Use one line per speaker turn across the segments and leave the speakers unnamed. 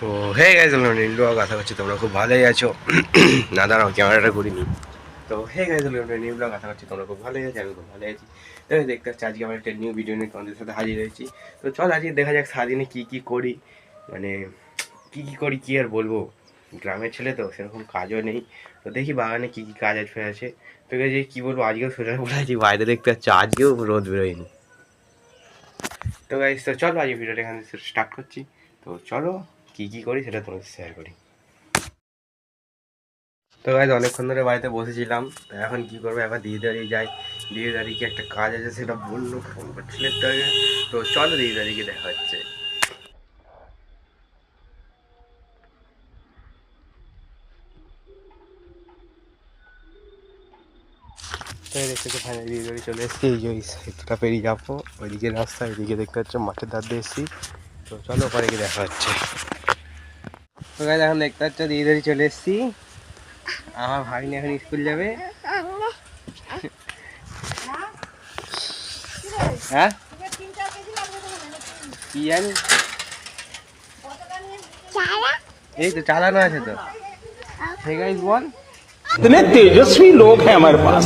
তো hey guys আমরা নিন্ডু আশা করছি তোমরা খুব ভালোই আছো। না, দাঁড়াও ক্যামেরাটা করিনি তো হে গাইজ আমরা নিউ ব্লগ, আশা করছি তোমরা খুব ভালোই আছো, আমি খুব ভালো আছি। তো দেখতে পাচ্ছি, আজকে আমার একটা নিউ ভিডিও নিয়ে তোমাদের সাথে হাজির হয়েছি। তো, চল, আজকে দেখা যাক সারাদিনে কী কী করি। মানে কী কী করি, কী আর বলব? গ্রামের ছেলে তো, সেরকম কাজও নেই। তো, দেখি বাগানে কী কী কাজ আছে আছে। তো যে, কী বলব, আজকেও সোজা বলে আছি বাইরে দেখতে পাচ্ছি, আজকেও রোদ বেরোয়নি। তো গাইজ তো, চলো আজকে ভিডিওটা এখানে স্টার্ট করছি। তো, চলো কী কী করি সেটা তোমাকে শেয়ার করি। তো গাইজ অনেকক্ষণ ধরে বাড়িতে বসেছিলাম, তো এখন কি করব? একবার দিদি দাঁড়িয়ে যাই। দিদি দাঁড়িয়ে কি একটা কাজ আছে সেটা বলল ফোন করছিল একটু তো চলো দিদি দাঁড়িয়ে দেখা হচ্ছে। দেখতে চলে এসেছি। যে পেরিয়ে যাব। ওইদিকে রাস্তা দেখতে হচ্ছে মাঠের ধার দিয়ে এসেছি। তো চলো ওপারে গিয়ে দেখা হচ্ছে। তো গাইজ এখন দেখতে হচ্ছে দিদি দাঁড়িয়ে চলে এসেছি আমার ভাগ্নি এখন স্কুল যাবে হ্যাঁ কি জানি এই তো চালানো আছে তো হে গাইজ বল
कितने तेजस्वी लोग हैं हमारे पास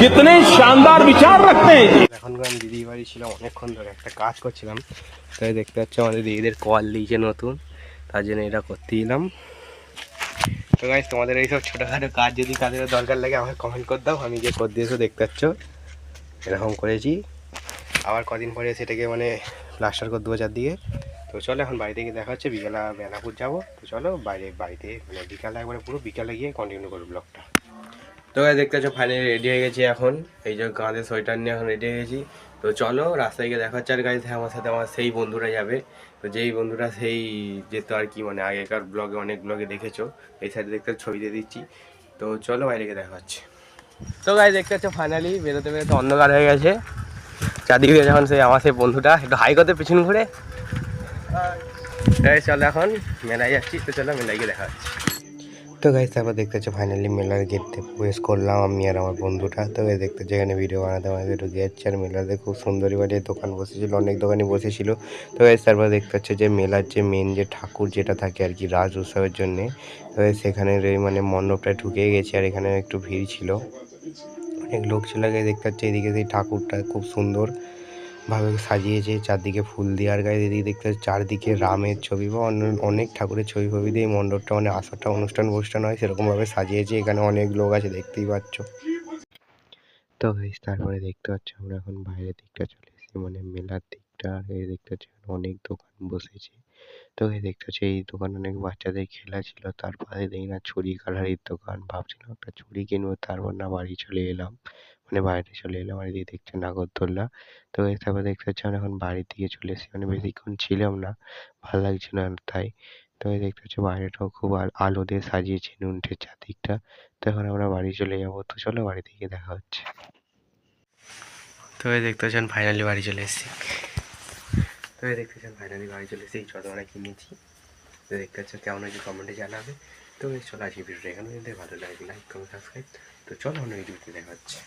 कितने शानदार विचार रखते हैं जी
এখন আমি দিদি বাড়ি ছিলাম অনেকক্ষণ ধরে একটা কাজ করছিলাম তাই দেখতে পাচ্ছি আমাদের দিদিদের কল দিয়েছে নতুন তার জন্য এটা করতে এলাম। তো গাইজ তোমাদের এইসব ছোটোখাটো কাজ যদি কাদের দরকার লাগে, আমাকে কমেন্ট করে দাও। আমি যে করে দিয়েছ, দেখতে পাচ্ছ? এরকম করেছি। আবার কদিন পরে সেটাকে মানে প্লাস্টার করে দেবো চারদিকে। তো চলো, এখন বাড়িতে গিয়ে দেখা হচ্ছে। বিকেলা বেনাপুর যাব। তো চলো, বাইরে, বাড়িতে মানে বিকালে একবারে পুরো বিকালে গিয়ে কন্টিনিউ করব ব্লগটা তো দেখতে পাচ্ছ ফাইনালি রেডি হয়ে গেছি এখন। এই যে কাঁধে সোয়েটার নিয়ে এখন রেডি হয়ে গেছি। তো চলো রাস্তায় গিয়ে দেখা হচ্ছে। আর গাইজ আমার সাথে আমার সেই বন্ধুরা যাবে। তো যেই বন্ধুরা সেই যেত আর কি মানে আগেকার ব্লগে অনেক ব্লগে দেখেছ এই সাইডে দেখতে ছবি দিয়ে দিচ্ছি। তো চলো বাইরে গিয়ে দেখা হচ্ছে। তো গাড়ি দেখতে পাচ্ছ ফাইনালি বেরোতে বেরোতে অন্ধকার হয়ে গেছে। চারদিকে যখন সেই আমার সেই বন্ধুটা একটু হাই করতে পিছন ঘুরে। চলো এখন মেলায় যাচ্ছি। তো চলো মেলায় গিয়ে দেখা হচ্ছে। তো গাইজ তারপর দেখতে পাচ্ছ ফাইনালি মেলার গেটতে প্রবেশ করলাম আমি আর আমার বন্ধুটা। তো দেখতে এখানে ভিডিও বানাতে আমাকে ঢুকে যাচ্ছে আর মেলাতে খুব সুন্দরী বাড়ির দোকান বসেছিল, অনেক দোকানই বসেছিল। তো গাইজ তারপর দেখতে পাচ্ছ যে মেলার যে মেন যে ঠাকুর যেটা থাকে আর কি রাজ উৎসবের জন্যে, তো সেখানে মানে মণ্ডপটায় ঢুকে গেছি আর এখানে একটু ভিড় ছিল। অনেক লোক ছিল দেখতে পাচ্ছি এদিকে সেই ঠাকুরটা খুব সুন্দর। ভাবে সাজিয়েছে, চারদিকে ফুল দিয়ে, আর গায়ে এদিকে দেখতে চারদিকে রামের ছবি বা অন্য অনেক ঠাকুরের ছবি ফবি দিয়ে মণ্ডপটা মানে আসারটা অনুষ্ঠান অনুষ্ঠান হয় সেরকমভাবে সাজিয়েছে, এখানে অনেক লোক আছে, দেখতেই পাচ্ছ। তো গাইস তারপরে দেখতে পাচ্ছ আমরা এখন বাইরের দিকটা চলে এসেছি মানে মেলার দিকটা এই দেখতে পাচ্ছি অনেক দোকান বসেছে। তো এই দেখতে পাচ্ছি এই দোকান অনেক বাচ্চাদের খেলা ছিল, তারপরে দেখি না ছুরি কালারের দোকান, ভাবছিলাম একটা ছুরি কিনবো, তারপর না বাড়ি চলে এলাম। মানে বাইরে চলে এলাম আর এদিকে দেখছে নাগরদোল্লা তো তারপর দেখতে পাচ্ছি আমরা এখন বাড়ির দিকে চলে এসেছি। মানে বেশিক্ষণ ছিলাম না ভালো লাগছিল না তাই। তো দেখতে পাচ্ছি বাইরেটাও খুব আল- দিয়ে সাজিয়েছে নুনটের চারদিকটা। তো এখন আমরা বাড়ি চলে যাব। তো চলো বাড়ি থেকে দেখা হচ্ছে। তো দেখতে পাচ্ছেন ফাইনালি বাড়ি চলে এসেছি। তো দেখতে পাচ্ছেন ফাইনালি বাড়ি চলে এসেছি। এই চদমাটা কিনেছি। তো দেখতে কেমন হয়েছে কমেন্টে জানাবে। তো চলে আজকে ভিডিওটা এখানে। যদি ভালো লাগে লাইক কমেন্ট সাবস্ক্রাইব তো চলো অন্য ভিডিওতে দেখা হচ্ছে।